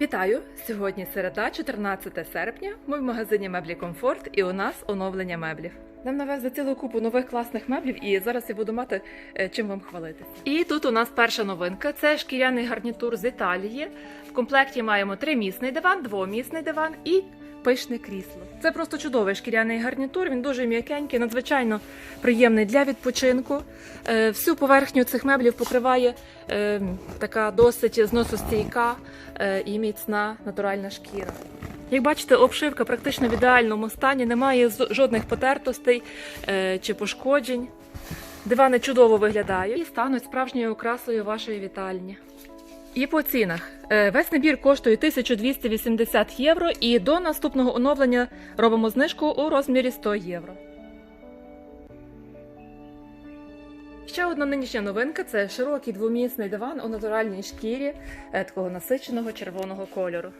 Вітаю! Сьогодні середа, 14 серпня. Ми в магазині меблі Комфорт і у нас оновлення меблів. Нам навезли цілу купу нових класних меблів, і зараз я буду мати е, чим вам хвалитися. І тут у нас перша новинка: це шкіряний гарнітур з Італії. В комплекті маємо тримісний диван, двомісний диван і пишне крісло. Це просто чудовий шкіряний гарнітур. Він дуже м'якенький, надзвичайно приємний для відпочинку. Е, Всю поверхню цих меблів покриває е, така досить зносостійка е, і міцна натуральна шкіра. Як бачите, обшивка практично в ідеальному стані, немає жодних потертостей чи пошкоджень. Дивани чудово виглядають і стануть справжньою окрасою вашої вітальні. І по цінах. Е, Весь набір коштує 1280 євро, і до наступного оновлення робимо знижку у розмірі 100 євро. Ще одна нинішня новинка це широкий двомісний диван у натуральній шкірі е, такого насиченого червоного кольору.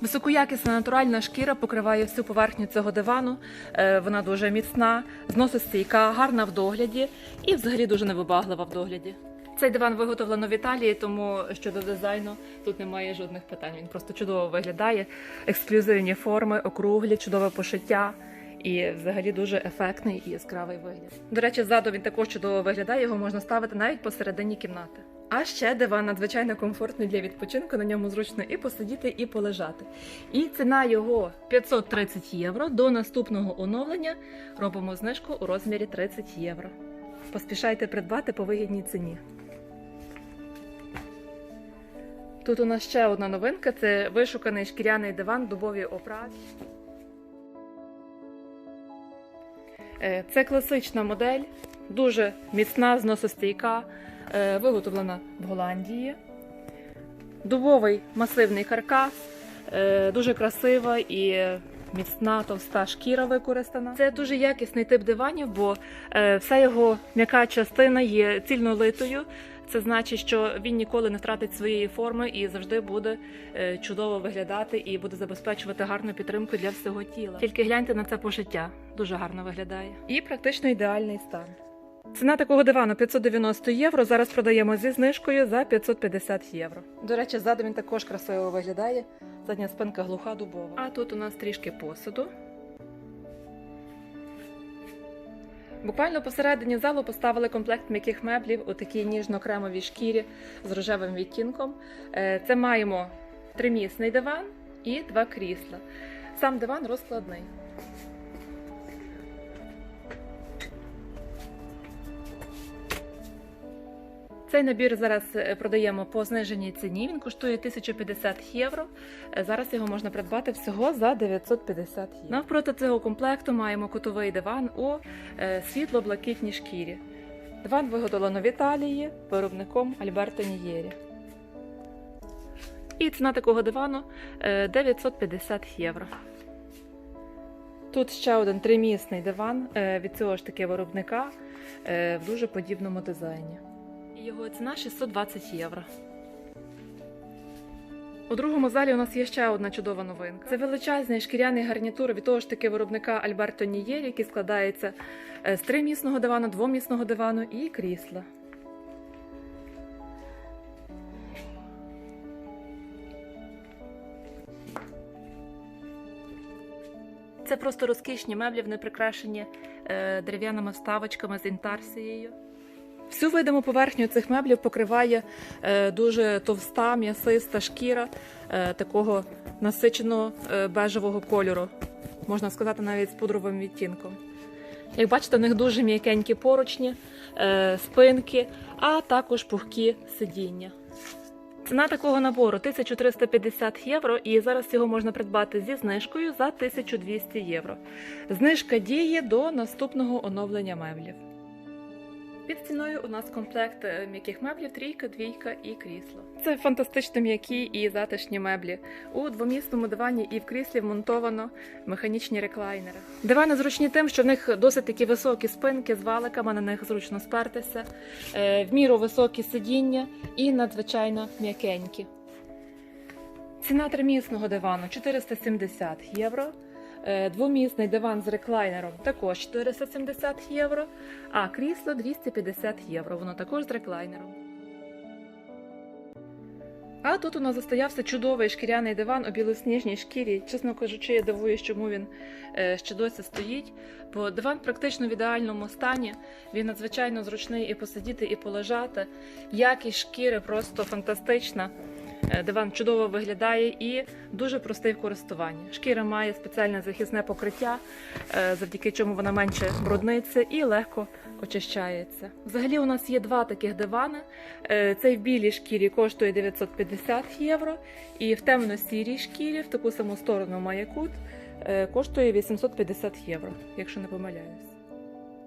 Високоякісна натуральна шкіра покриває всю поверхню цього дивану. Е, Вона дуже міцна, зносостійка, гарна в догляді і взагалі дуже невибаглива в догляді. Цей диван виготовлено в Італії, тому щодо дизайну тут немає жодних питань. Він просто чудово виглядає. Ексклюзивні форми, округлі, чудове пошиття. І взагалі дуже ефектний і яскравий вигляд. До речі, ззаду він також чудово виглядає, його можна ставити навіть посередині кімнати. А ще диван надзвичайно комфортний для відпочинку. На ньому зручно і посидіти, і полежати. І ціна його 530 євро. До наступного оновлення робимо знижку у розмірі 30 євро. Поспішайте придбати по вигідній ціні. Тут у нас ще одна новинка: це вишуканий шкіряний диван в дубовій оправі. Е, Це класична модель, дуже міцна, зносостійка, виготовлена в Голландії. Дубовий масивний каркас, е, дуже красива і міцна товста шкіра використана. Це дуже якісний тип диванів, бо е, вся його м'яка частина є цільнолитою. Це значить, що він ніколи не втратить своєї форми і завжди буде е, чудово виглядати і буде забезпечувати гарну підтримку для всього тіла. Тільки гляньте на це пошиття, дуже гарно виглядає. І практично ідеальний стан. Ціна такого дивану 590 євро. Зараз продаємо зі знижкою за 550 євро. До речі, ззаду він також красиво виглядає. Задня спинка глуха дубова. А тут у нас трішки посуду. Буквально посередині залу поставили комплект м'яких меблів у такій ніжно-кремовій шкірі з рожевим відтінком. Е, Це маємо тримісний диван і два крісла. Сам диван розкладний. Цей набір зараз е, продаємо по зниженій ціні. Він коштує 1050 євро. Е, Зараз його можна придбати всього за 950 євро. Навпроти цього комплекту маємо кутовий диван у е, світло-блакитній шкірі. Диван виготовлено в Італії виробником Альберто Нієрі. І ціна такого дивану е, 950 євро. Тут ще один тримісний диван від цього ж таки виробника в дуже подібному дизайні. Його ціна 620 євро. У другому залі у нас є ще одна чудова новинка. Це величезний шкіряний гарнітур від того ж таки виробника Альберто Нієрі, який складається е, з тримісного дивану, двомісного дивану і крісла. Це просто розкішні меблі, вони прикрашені е, дерев'яними вставочками з інтарсією. Всю видиму поверхню цих меблів покриває е, дуже товста, м'ясиста шкіра е, такого насиченого е, бежевого кольору, можна сказати, навіть з пудровим відтінком. Як бачите, в них дуже м'якенькі поручні, спинки, а також пухкі сидіння. Ціна такого набору 1350 євро, і зараз його можна придбати зі знижкою за 1200 євро. Знижка діє до наступного оновлення меблів. Під стіною у нас комплект е, м'яких меблів, трійка, двійка і крісло. Це фантастично м'які і затишні меблі. У двомісному дивані і в кріслі вмонтовано механічні реклайнери. Дивани зручні тим, що в них досить такі високі спинки з валиками, на них зручно спертися, е, в міру високі сидіння і надзвичайно м'якенькі. Ціна тримісного дивану 470 євро. Е, Двомісний диван з реклайнером також 470 євро, а крісло 250 євро. Воно також з реклайнером. А тут у нас застоявся чудовий шкіряний диван у білосніжній шкірі. Чесно кажучи, я дивуюсь, чому він е, ще досі стоїть. Бо диван практично в ідеальному стані. Він надзвичайно зручний і посидіти, і полежати. Якість шкіри просто фантастична. Е, Диван чудово виглядає і дуже простий в користуванні. Шкіра має спеціальне захисне покриття, е, завдяки чому вона менше брудниться і легко очищається. Взагалі у нас є два таких дивани. Е, Цей в білій шкірі коштує 950 євро, і в темно-сірій шкірі, в таку саму сторону має кут, коштує 850 євро, якщо не помиляюсь.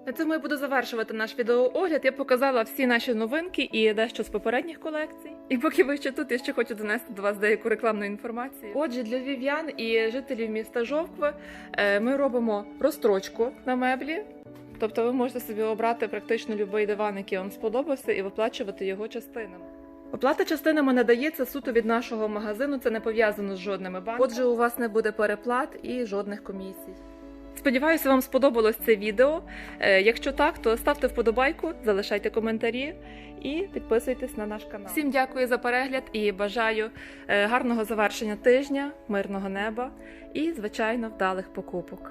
На цьому я буду завершувати наш відеоогляд. Я показала всі наші новинки і дещо з попередніх колекцій. І поки ви ще тут, я ще хочу донести до вас деяку рекламну інформацію. Отже, для львів'ян і жителів міста Жовкви е, ми робимо розстрочку на меблі. Тобто ви можете собі обрати практично будь-який диван, який вам сподобався, і виплачувати його частинами. Оплата частинами надається суто від нашого магазину, це не пов'язано з жодними банками. Отже, у вас не буде переплат і жодних комісій. Сподіваюся, вам сподобалось це відео. Е, Якщо так, то ставте вподобайку, залишайте коментарі і підписуйтесь на наш канал. Всім дякую за перегляд і бажаю е, гарного завершення тижня, мирного неба і, звичайно, вдалих покупок.